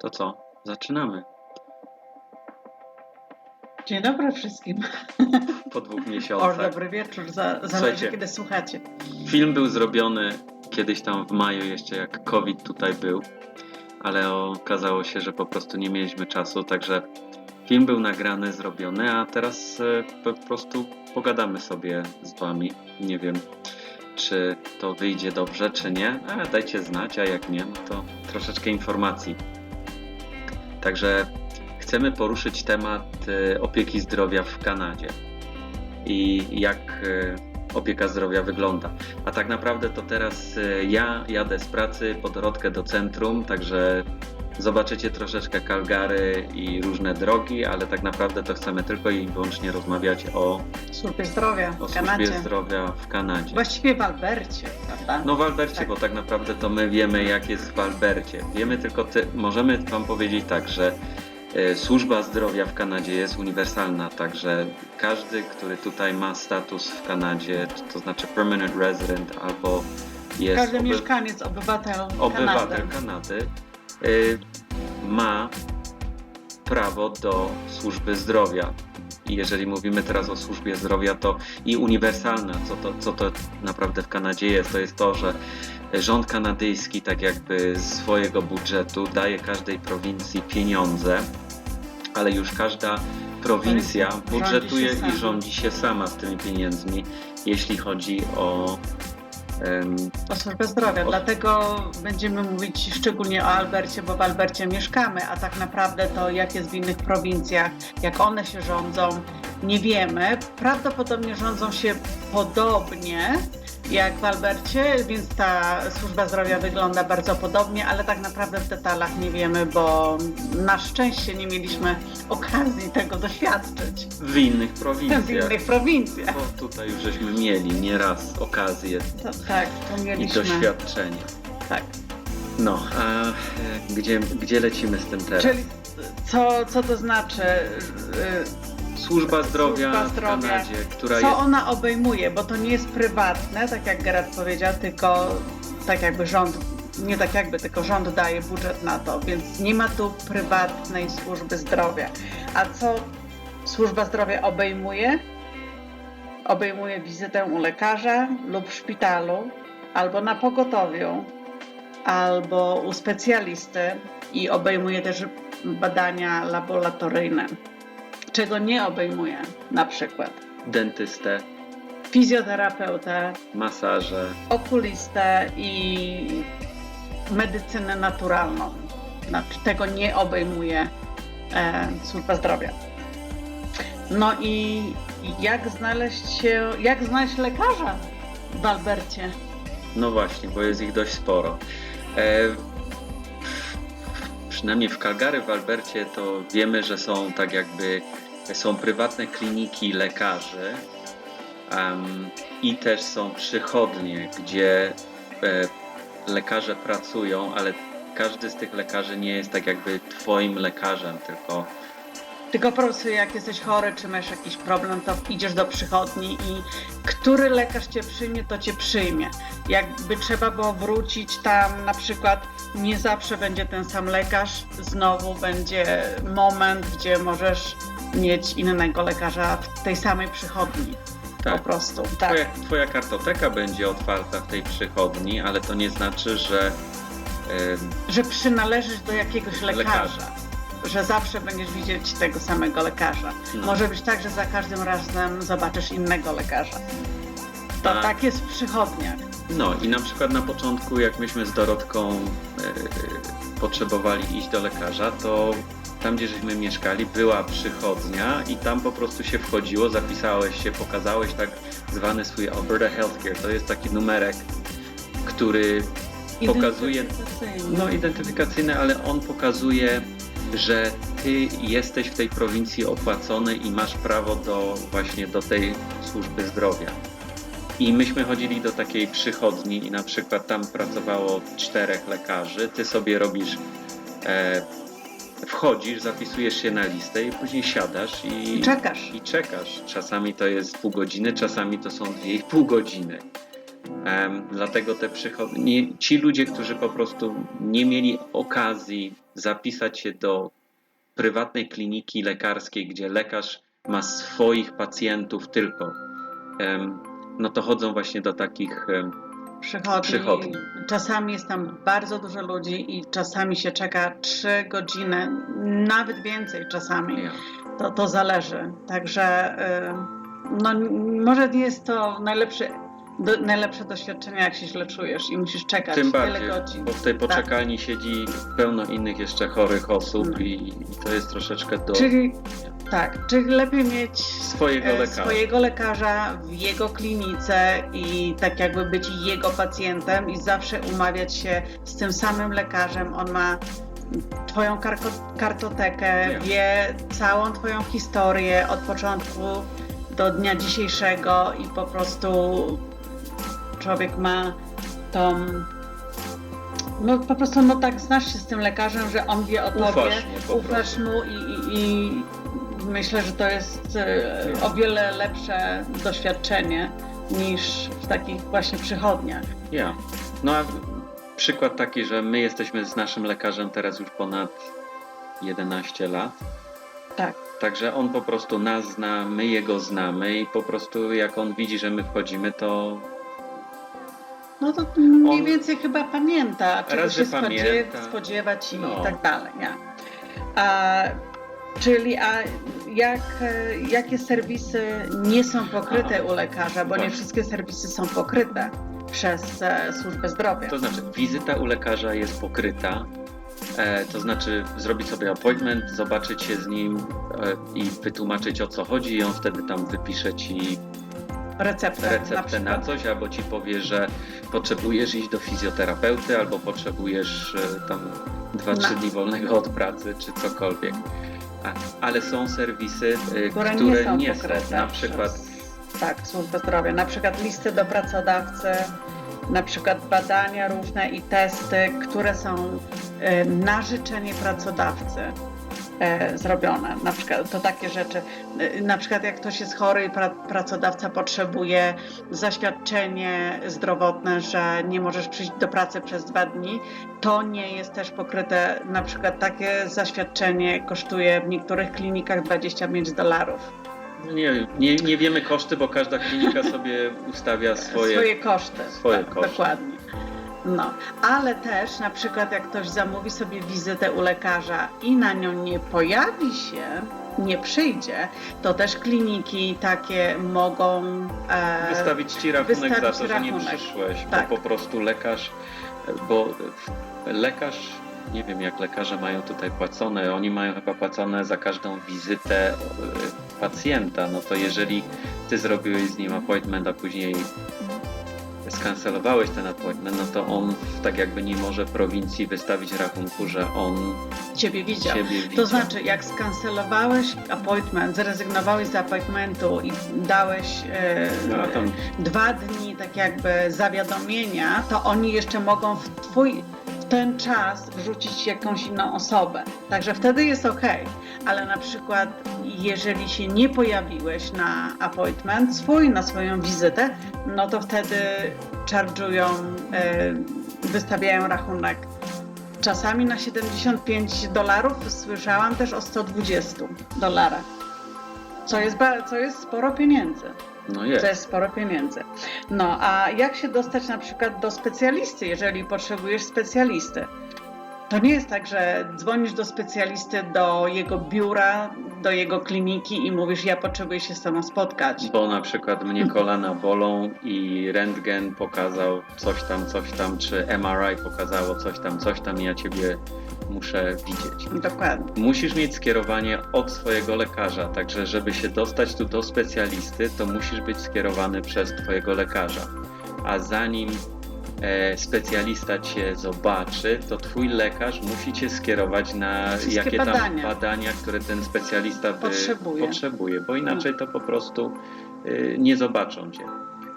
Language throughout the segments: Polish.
To co? Zaczynamy. Dzień dobry wszystkim. Po dwóch O, miesiącach. dobry wieczór, za, zależy kiedy słuchacie. Film był zrobiony kiedyś tam w maju, jeszcze jak COVID tutaj był, ale okazało się, że po prostu nie mieliśmy czasu, także film był nagrany, zrobiony, a teraz e, po prostu pogadamy sobie z Wami. Nie wiem, czy to wyjdzie dobrze, czy nie, ale dajcie znać, a jak nie, no to troszeczkę informacji. Także chcemy poruszyć temat e, opieki zdrowia w Kanadzie i jak e, opieka zdrowia wygląda. A tak naprawdę to teraz e, ja jadę z pracy po Dorotkę do centrum, także zobaczycie troszeczkę Calgary i różne drogi, ale tak naprawdę to chcemy tylko i wyłącznie rozmawiać o, Służbie zdrowia o w służbie Kanadzie. zdrowia w Kanadzie. Właściwie w Albercie, prawda? No w Albercie, Tak. bo tak naprawdę to my wiemy jak jest w Albercie. Wiemy tylko, ty, możemy Wam powiedzieć tak, że e, służba zdrowia w Kanadzie jest uniwersalna, także każdy, który tutaj ma status w Kanadzie, to znaczy permanent resident albo jest Każdy oby- mieszkaniec, obywatel, obywatel Kanady. Kanady, ma prawo do służby zdrowia. I jeżeli mówimy teraz o służbie zdrowia, to i uniwersalna, co to, co to naprawdę w Kanadzie jest, to jest to, że rząd kanadyjski tak jakby z swojego budżetu daje każdej prowincji pieniądze, ale już każda prowincja budżetuje i rządzi się sama z tymi pieniędzmi, jeśli chodzi O służbę zdrowia. O- Dlatego będziemy mówić szczególnie o Albercie, bo w Albercie mieszkamy, a tak naprawdę to jak jest w innych prowincjach, jak one się rządzą, nie wiemy. Prawdopodobnie rządzą się podobnie jak w Albercie, więc ta służba zdrowia wygląda bardzo podobnie, ale tak naprawdę w detalach nie wiemy, bo na szczęście nie mieliśmy okazji tego doświadczyć w innych w prowincjach. innych prowincjach. Bo tutaj już żeśmy mieli nieraz okazję To, tak, to i mieliśmy. doświadczenie. Tak. No, a gdzie, gdzie lecimy z tym teraz? Czyli co, co to znaczy? y, Służba zdrowia, Służba zdrowia. w Kanadzie, która Co jest. ona obejmuje? Bo to nie jest prywatne, tak jak Gerard powiedział, tylko tak jakby rząd, nie tak jakby, tylko rząd daje budżet na to, więc nie ma tu prywatnej służby zdrowia. A co służba zdrowia obejmuje? Obejmuje wizytę u lekarza lub w szpitalu, albo na pogotowiu, albo u specjalisty i obejmuje też badania laboratoryjne. Czego nie obejmuje na przykład Dentystę, fizjoterapeutę, masaże. okulistę i medycynę naturalną. Znaczy, tego nie obejmuje e, służba zdrowia. No i jak znaleźć się, jak znaleźć lekarza w Albercie? No właśnie, bo jest ich dość sporo. E, przynajmniej w Calgary, w Albercie, to wiemy, że są tak jakby są prywatne kliniki lekarzy em, i też są przychodnie, gdzie e, lekarze pracują, ale każdy z tych lekarzy nie jest tak jakby twoim lekarzem, tylko Tylko po prostu jak jesteś chory, czy masz jakiś problem, to idziesz do przychodni i który lekarz cię przyjmie, to cię przyjmie. Jakby trzeba było wrócić tam, na przykład nie zawsze będzie ten sam lekarz, znowu będzie moment, gdzie możesz mieć innego lekarza w tej samej przychodni. Po tak. prostu. Tak. Twoja, twoja kartoteka będzie otwarta w tej przychodni, ale to nie znaczy, że em, Że przynależysz do jakiegoś lekarza. Lekarza. Że zawsze będziesz widzieć tego samego lekarza. No. Może być tak, że za każdym razem zobaczysz innego lekarza. To Tak. tak jest w przychodniach. No i na przykład na początku, jak myśmy z Dorotką e, potrzebowali iść do lekarza, to tam, gdzie żeśmy mieszkali, była przychodnia i tam po prostu się wchodziło, zapisałeś się, pokazałeś tak zwany swój Alberta Healthcare. To jest taki numerek, który Pokazuje- no identyfikacyjny, ale on pokazuje, że ty jesteś w tej prowincji opłacony i masz prawo do właśnie do tej służby zdrowia. I myśmy chodzili do takiej przychodni i na przykład tam pracowało czterech lekarzy. Ty sobie robisz, e, wchodzisz, zapisujesz się na listę i później siadasz i, I czekasz. i czekasz. Czasami to jest pół godziny, czasami to są dwie i pół godziny. Em, dlatego te przychodnie, ci ludzie, którzy po prostu nie mieli okazji zapisać się do prywatnej kliniki lekarskiej, gdzie lekarz ma swoich pacjentów tylko, em, no to chodzą właśnie do takich em, Przychodni. Przychodni. Czasami jest tam bardzo dużo ludzi i czasami się czeka 3 godziny, nawet więcej czasami. ja, To, to zależy. Także y, no, może nie jest to najlepszy, do, najlepsze doświadczenie, jak się źle czujesz i musisz czekać tym tyle bardziej, godzin. bo w tej poczekalni siedzi pełno innych jeszcze chorych osób No. i, i to jest troszeczkę do Czyli tak, czyli lepiej mieć swojego e, lekarza. swojego lekarza w jego klinice i tak jakby być jego pacjentem i zawsze umawiać się z tym samym lekarzem. On ma twoją kartotekę, Nie. wie całą twoją historię od początku do dnia dzisiejszego i po prostu człowiek ma tą no po prostu no tak znasz się z tym lekarzem, że on wie o tobie, Ufasz mu po ufasz mu i, i, i myślę, że to jest e, o wiele lepsze doświadczenie niż w takich właśnie przychodniach. Ja. No a przykład taki, że my jesteśmy z naszym lekarzem teraz już ponad 11 lat. Tak. Także on po prostu nas zna, my jego znamy i po prostu jak on widzi, że my wchodzimy, to No to mniej On- więcej chyba pamięta, czego się pamięta. spodziewać i No. tak dalej. Nie? A, czyli a jak, jakie serwisy nie są pokryte u lekarza, bo nie Właśnie. wszystkie serwisy są pokryte przez e, służbę zdrowia. to znaczy wizyta u lekarza jest pokryta. E, to znaczy zrobić sobie appointment, zobaczyć się z nim e, i wytłumaczyć o co chodzi i on wtedy tam wypisze ci Receptę, receptę na, przykład. coś, albo ci powie, że potrzebujesz iść do fizjoterapeuty, albo potrzebujesz tam 2-3 No. dni wolnego od pracy, czy cokolwiek. A, ale są serwisy, które, które nie są nie są. Na przykład Przez, tak, służbę zdrowia. Na przykład listy do pracodawcy, na przykład badania różne i testy, które są e, na życzenie pracodawcy zrobione. Na przykład to takie rzeczy. E, Na przykład jak ktoś jest chory i pra, pracodawca potrzebuje zaświadczenie zdrowotne, że nie możesz przyjść do pracy przez dwa dni, to nie jest też pokryte. Na przykład takie zaświadczenie kosztuje w niektórych klinikach 25 dolarów. nie, nie, nie wiemy koszty, bo każda klinika sobie ustawia swoje. swoje koszty. swoje tak, koszty. Dokładnie. No, ale też na przykład jak ktoś zamówi sobie wizytę u lekarza i na nią nie pojawi się, nie przyjdzie, to też kliniki takie mogą e, Wystawić ci rachunek za wystawić to, że nie rachunek. przyszłeś, Tak. bo po prostu lekarz, bo lekarz, nie wiem jak lekarze mają tutaj płacone, oni mają chyba płacone za każdą wizytę e, pacjenta, no to jeżeli ty zrobiłeś z nim appointment, a później skancelowałeś ten appointment, no to on tak jakby nie może prowincji wystawić rachunku, że on ciebie widział. ciebie widział. To znaczy, jak skancelowałeś appointment, zrezygnowałeś z appointmentu i dałeś e, No, tam dwa dni tak jakby zawiadomienia, to oni jeszcze mogą w twój ten czas wrzucić jakąś inną osobę. Także wtedy jest ok. Ale na przykład jeżeli się nie pojawiłeś na appointment swój, na swoją wizytę, no to wtedy charge'ują, e, wystawiają rachunek czasami na 75 dolarów, słyszałam też o 120 dolarach. Co jest, co jest sporo pieniędzy. No To jest. jest sporo pieniędzy. No, a jak się dostać na przykład do specjalisty, jeżeli potrzebujesz specjalisty? To nie jest tak, że dzwonisz do specjalisty, do jego biura, do jego kliniki i mówisz, ja potrzebuję się z tobą spotkać. Bo na przykład mnie kolana bolą i rentgen pokazał coś tam, coś tam, czy MRI pokazało coś tam, coś tam i ja ciebie muszę widzieć. Dokładnie. Musisz mieć skierowanie od swojego lekarza, także żeby się dostać tu do specjalisty, to musisz być skierowany przez twojego lekarza. A zanim e, specjalista cię zobaczy, to twój lekarz musi cię skierować na Wszystkie jakie badania. tam badania, które ten specjalista by Potrzebuje. potrzebuje, bo inaczej to po prostu y, nie zobaczą cię.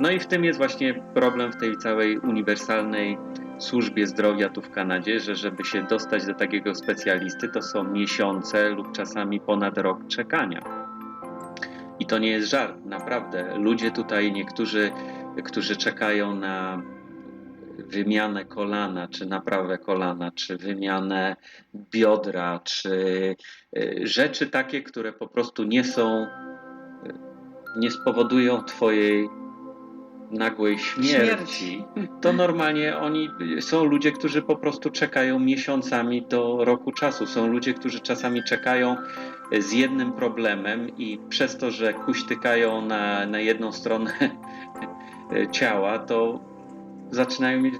No i w tym jest właśnie problem w tej całej uniwersalnej służbie zdrowia tu w Kanadzie, że żeby się dostać do takiego specjalisty, to są miesiące lub czasami ponad rok czekania. I to nie jest żart, naprawdę. Ludzie tutaj, niektórzy którzy czekają na wymianę kolana, czy naprawę kolana, czy wymianę biodra, czy y, rzeczy takie, które po prostu nie są, y, nie spowodują Twojej nagłej śmierci, to normalnie oni są ludzie, którzy po prostu czekają miesiącami do roku czasu. Są ludzie, którzy czasami czekają z jednym problemem i przez to, że kuśtykają na, na jedną stronę ciała, to zaczynają mieć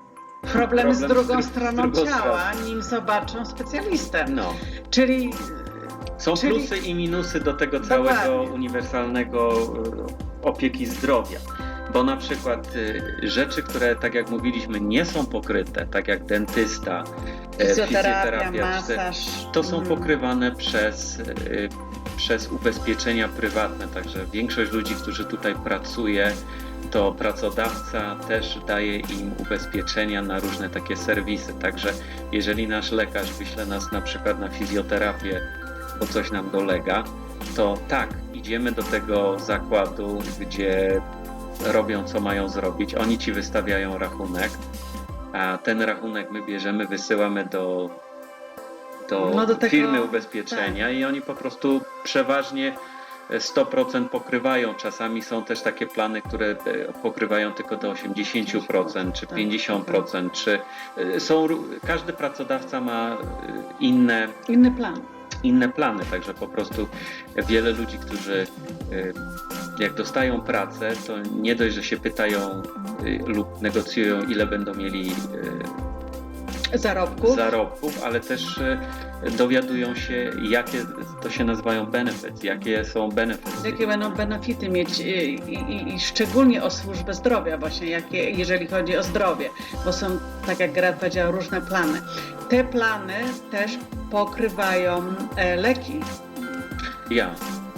Problem z Problem z drugą dru- z stroną drugą ciała, nim zobaczą specjalistę. no. Czyli Są Czyli- plusy i minusy do tego całego Dokładnie. uniwersalnego e, opieki zdrowia. Bo na przykład e, rzeczy, które tak jak mówiliśmy, nie są pokryte, tak jak dentysta, e, fizjoterapia, masaż. to są mm, pokrywane przez, e, przez ubezpieczenia prywatne. Także większość ludzi, którzy tutaj pracuje, to pracodawca też daje im ubezpieczenia na różne takie serwisy. Także jeżeli nasz lekarz wyśle nas na przykład na fizjoterapię, bo coś nam dolega, to tak, idziemy do tego zakładu, gdzie robią co mają zrobić. Oni ci wystawiają rachunek, a ten rachunek my bierzemy, wysyłamy do, do, No do tego- firmy ubezpieczenia i oni po prostu przeważnie 100% pokrywają. Czasami są też takie plany, które e, pokrywają tylko do 80% czy Tak, 50%, czy e, są każdy pracodawca ma e, inne Inny plan. Inne plany, także po prostu wiele ludzi, którzy e, jak dostają pracę, to nie dość, że się pytają e, lub negocjują, ile będą mieli e, Zarobków. zarobków, ale też dowiadują się, jakie to się nazywają benefits, jakie są benefity. Jakie będą benefity mieć y, i, i, i szczególnie o służbę zdrowia właśnie, jakie, jeżeli chodzi o zdrowie, bo są, tak jak Gerard powiedział, różne plany. Te plany też pokrywają e, leki. Ja.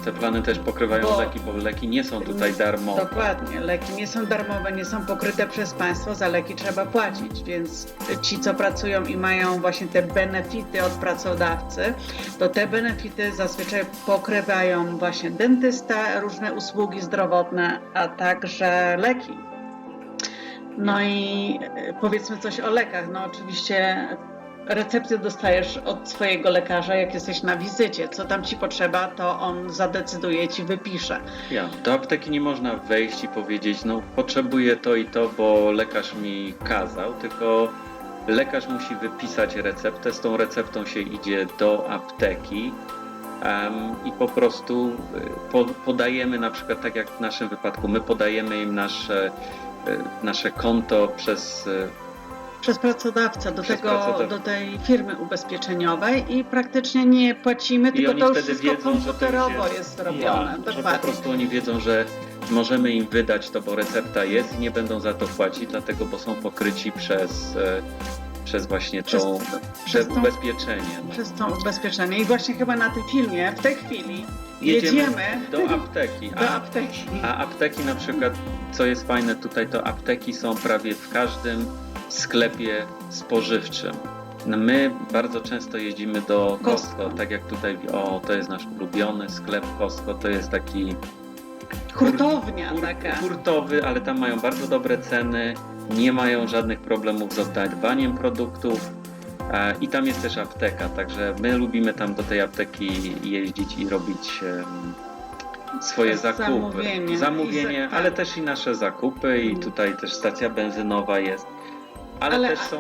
Te plany też pokrywają Bo- leki, bo leki nie są tutaj darmowe. Dokładnie. Leki nie są darmowe, nie są pokryte przez państwo, za leki trzeba płacić, więc ci, co pracują i mają właśnie te benefity od pracodawcy, to te benefity zazwyczaj pokrywają właśnie dentysta, różne usługi zdrowotne, a także leki. No i e, powiedzmy coś o lekach. No oczywiście recepty dostajesz od swojego lekarza, jak jesteś na wizycie. Co tam ci potrzeba, to on zadecyduje, ci wypisze. Ja. Do apteki nie można wejść i powiedzieć, no potrzebuję to i to, bo lekarz mi kazał, tylko lekarz musi wypisać receptę, z tą receptą się idzie do apteki em, i po prostu y, po, podajemy na przykład, tak jak w naszym wypadku, my podajemy im nasze, y, nasze konto przez y, Przez pracodawcę do, Przez tego, pracodawcę. do tej firmy ubezpieczeniowej i praktycznie nie płacimy, tylko oni to już wszystko wiedzą, że to już komputerowo jest- jest, robione. Ja, że po prostu oni wiedzą, że możemy im wydać to, bo recepta jest i nie będą za to płacić, dlatego, bo są pokryci przez, e, przez właśnie Przez, tą, przez, tą, ubezpieczenie. No. przez to ubezpieczenie. I właśnie chyba na tym filmie w tej chwili Jedziemy jedziemy do apteki, do a, apteki. a apteki na przykład, co jest fajne tutaj, to apteki są prawie w każdym sklepie spożywczym. No my bardzo często jeździmy do Costco. tak jak tutaj, o to jest nasz ulubiony sklep Costco, to jest taki Hurtownia Hur- taka. hurtowy, ale tam mają bardzo dobre ceny, nie mają żadnych problemów z oddawaniem produktów e, i tam jest też apteka, także my lubimy tam do tej apteki jeździć i robić swoje zakupy. Zamówienie. Zamówienie, za- ale tak. też i nasze zakupy i tutaj też stacja benzynowa jest. Ale, Ale- też są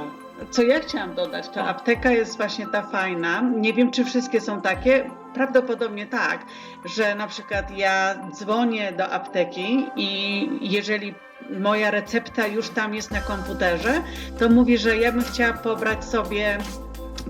Co ja chciałam dodać, to apteka jest właśnie ta fajna. Nie wiem, czy wszystkie są takie. Prawdopodobnie tak, że na przykład ja dzwonię do apteki i jeżeli moja recepta już tam jest na komputerze, to mówię, że ja bym chciała pobrać sobie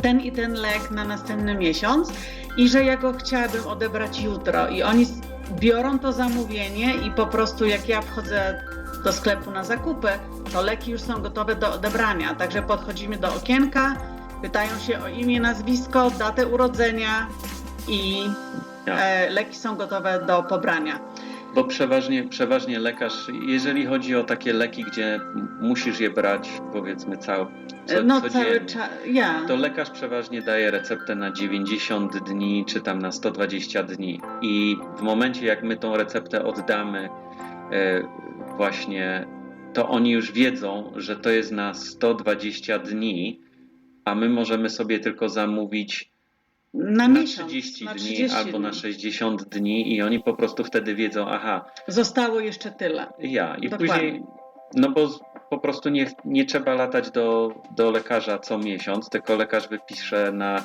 ten i ten lek na następny miesiąc i że ja go chciałabym odebrać jutro. I oni biorą to zamówienie i po prostu jak ja wchodzę do sklepu na zakupy, to leki już są gotowe do odebrania. Także podchodzimy do okienka, pytają się o imię, nazwisko, datę urodzenia i Ja. e, leki są gotowe do pobrania. Bo przeważnie, przeważnie lekarz, jeżeli chodzi o takie leki, gdzie musisz je brać, powiedzmy, cał, co, no cały czas. To lekarz przeważnie daje receptę na 90 dni, czy tam na 120 dni. I w momencie, jak my tą receptę oddamy e, właśnie to oni już wiedzą, że to jest na 120 dni, a my możemy sobie tylko zamówić Na, na miesiąc, 30 na dni 30 albo na dni. 60 dni i oni po prostu wtedy wiedzą, aha, Zostało jeszcze tyle. ja. I Dokładnie. później, no bo po prostu nie, nie trzeba latać do, do lekarza co miesiąc, tylko lekarz wypisze na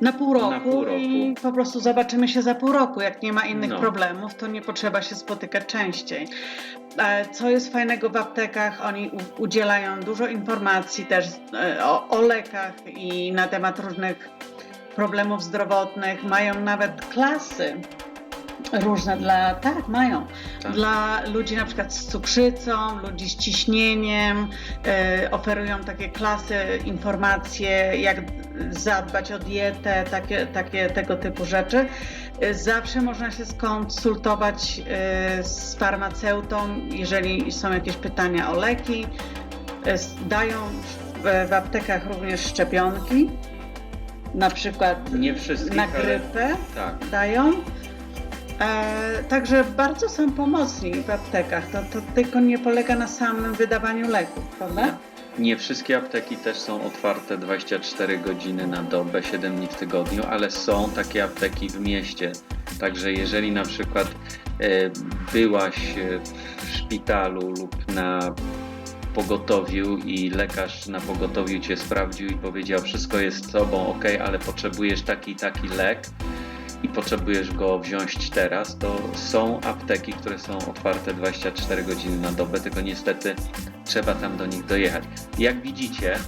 Na pół roku, Na pół roku. i po prostu zobaczymy się za pół roku. Jak nie ma innych No. problemów, to nie potrzeba się spotykać częściej. E, Co jest fajnego w aptekach, oni udzielają dużo informacji też e, o, o lekach i na temat różnych problemów zdrowotnych. Mają nawet klasy różne dla, tak, mają, Tak. dla ludzi na przykład z cukrzycą, ludzi z ciśnieniem, e, oferują takie klasy, informacje, jak zadbać o dietę, takie, takie tego typu rzeczy. E, Zawsze można się skonsultować e, z farmaceutą, jeżeli są jakieś pytania o leki. S- Dają w, w aptekach również szczepionki, na przykład nie wszystkich, na ale grypę tak. dają. E, także bardzo są pomocni w aptekach. To, to tylko nie polega na samym wydawaniu leków, prawda? Nie wszystkie apteki też są otwarte 24 godziny na dobę, 7 dni w tygodniu, ale są takie apteki w mieście. Także jeżeli na przykład e, byłaś e, w szpitalu lub na pogotowiu i lekarz na pogotowiu cię sprawdził i powiedział wszystko jest z tobą ok, ale potrzebujesz taki taki lek i potrzebujesz go wziąć teraz, to są apteki, które są otwarte 24 godziny na dobę, tylko niestety trzeba tam do nich dojechać. Jak widzicie,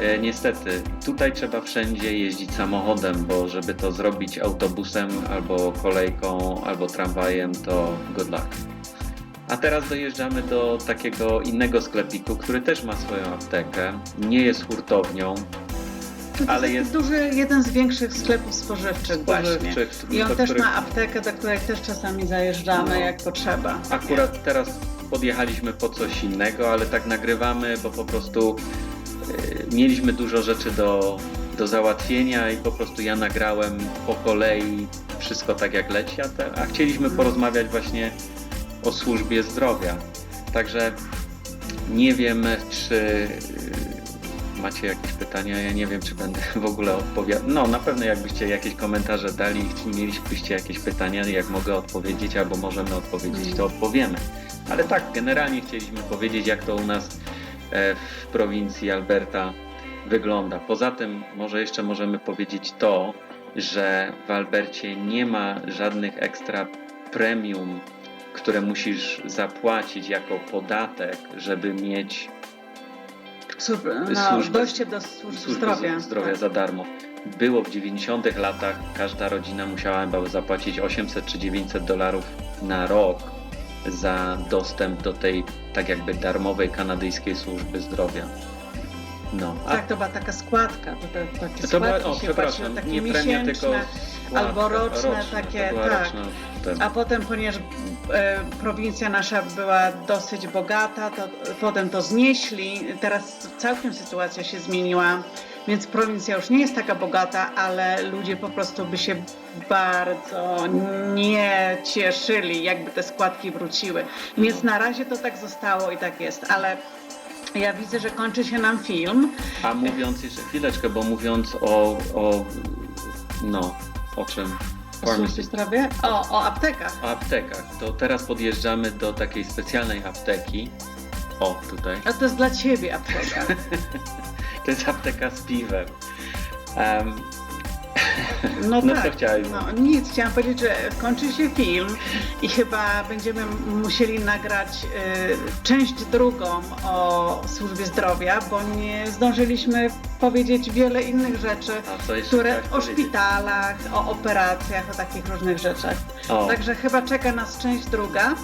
e, niestety tutaj trzeba wszędzie jeździć samochodem, bo żeby to zrobić autobusem albo kolejką albo tramwajem, to good luck. A teraz dojeżdżamy do takiego innego sklepiku, który też ma swoją aptekę. Nie jest hurtownią, To Ale jest jest- duży, jeden z większych sklepów spożywczych spożywczych, I on też których ma aptekę, do której też czasami zajeżdżamy, No. jak potrzeba. Akurat teraz podjechaliśmy po coś innego, ale tak nagrywamy, bo po prostu e, mieliśmy dużo rzeczy do, do załatwienia i po prostu ja nagrałem po kolei wszystko tak jak leci, a, te, a chcieliśmy Mhm. porozmawiać właśnie o służbie zdrowia. Także nie wiem, czy e, macie jakieś pytania. Ja nie wiem, czy będę w ogóle odpowiadał. No, na pewno jakbyście jakieś komentarze dali i mielibyście jakieś pytania, jak mogę odpowiedzieć, albo możemy odpowiedzieć, to odpowiemy. Ale tak, generalnie chcieliśmy powiedzieć, jak to u nas e, w prowincji Alberta wygląda. Poza tym, może jeszcze możemy powiedzieć to, że w Albercie nie ma żadnych ekstra premium, które musisz zapłacić jako podatek, żeby mieć Służb, no, Służby- dojście do służb służby zdrowia. zdrowia Tak. za darmo. Było w 90 latach, każda rodzina musiała chyba zapłacić 800 czy 900 dolarów na rok za dostęp do tej tak jakby darmowej kanadyjskiej służby zdrowia. No, a Tak, to była taka składka. To, to, takie to była, o przepraszam, nie premia, tylko albo roczne roczne, takie, tak. roczna ten. A potem, ponieważ e, prowincja nasza była dosyć bogata, to potem to znieśli. Teraz całkiem sytuacja się zmieniła, więc prowincja już nie jest taka bogata, ale ludzie po prostu by się bardzo nie cieszyli, jakby te składki wróciły. Więc na razie to tak zostało i tak jest, ale ja widzę, że kończy się nam film. A mówiąc jeszcze chwileczkę, bo mówiąc o, o no, o czym? O? O, o aptekach. O aptekach. To teraz podjeżdżamy do takiej specjalnej apteki. O, tutaj. A to jest dla ciebie apteka. To jest apteka z piwem. Em, No, No tak. co chciałeś No nic, chciałam powiedzieć, że kończy się film i chyba będziemy musieli nagrać y, część drugą o służbie zdrowia, bo nie zdążyliśmy powiedzieć wiele innych rzeczy, które o powiedzieć? szpitalach, o operacjach, o takich różnych rzeczach. O, Także chyba czeka nas część druga.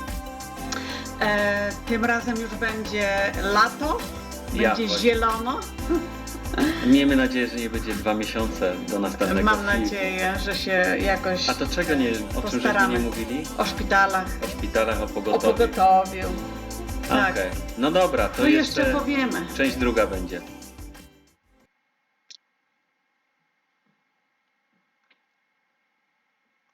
E, tym razem już będzie lato, będzie zielono. Miejmy nadzieję, że nie będzie dwa miesiące do następnego Mam filmu. nadzieję, że się jakoś A to czego nie, o czym żeśmy nie mówili? o szpitalach, O szpitalach, o o pogotowiu. pogotowiu. Okej. Tak. No dobra, to To jeszcze jeszcze powiemy. część druga będzie.